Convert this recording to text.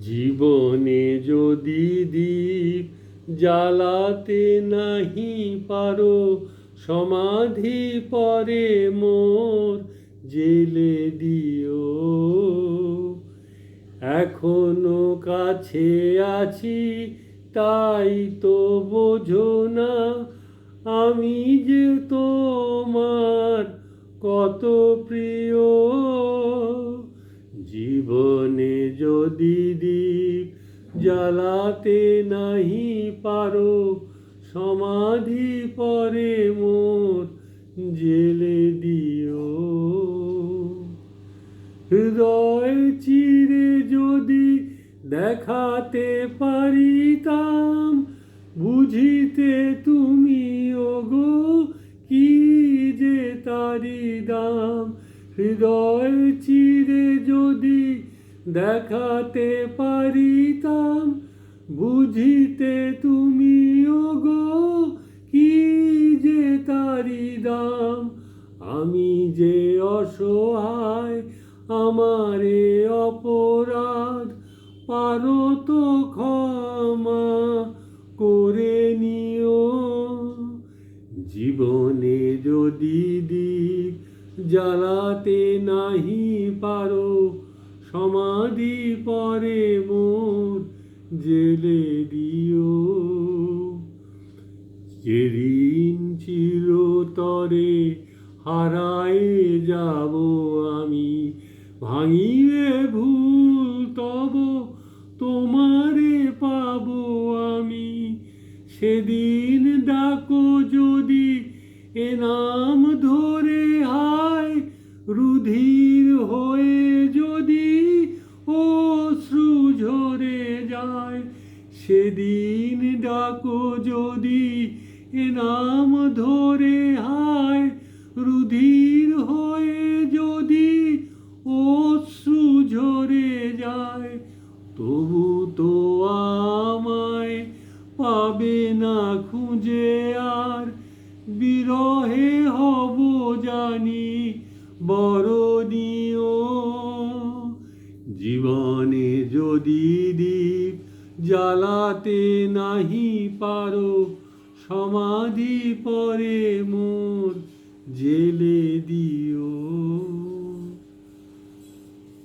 জীবনে যদি দীপ জ্বালাতে নাহি পারো, সমাধি পরে মোর জেলে দিও। এখনও কাছে আছি, তাই তো বোঝো না আমি যে তোমার কত প্রিয়। জীবনে যদি জ্বালাতে নাহি পারো, সমাধি পরে মোর জেলে দিও। হৃদয় চিরে যদি দেখাতে পারিতাম, বুঝিতে তুমি, ওগো, কি যে তারি দাম? হৃদয় চিরে যদি দেখাতে পারিতাম বুঝিতে তুমি গো কি যে তারি দাম? আমি যে অসহায়, আমারে অপরাধ, পারো তো ক্ষমা করে নিও। জীবনে যদি দীপ জ্বালাতে নাহি পারো, সমাধি পরে মোর জেলে দিও। যেদিন চিরতরে হারায় যাব আমি ভাঙিয়ে ভুল তব তোমারে পাবো আমি। সেদিন ডাকো যদি এ নাম ধরে হায়, রুধির সেদিন ডাকো যদি এ নাম ধরে হায়, রুধির হয়ে যদি অশ্রু ঝরে যায়, তবু তো আমায় পাবে না খুঁজে আর। বিরহে হব জানি বরণীয় জীবনে যদি জ্বালাতে নাহি পারো সমাধি পরে মোর জেলে দিও।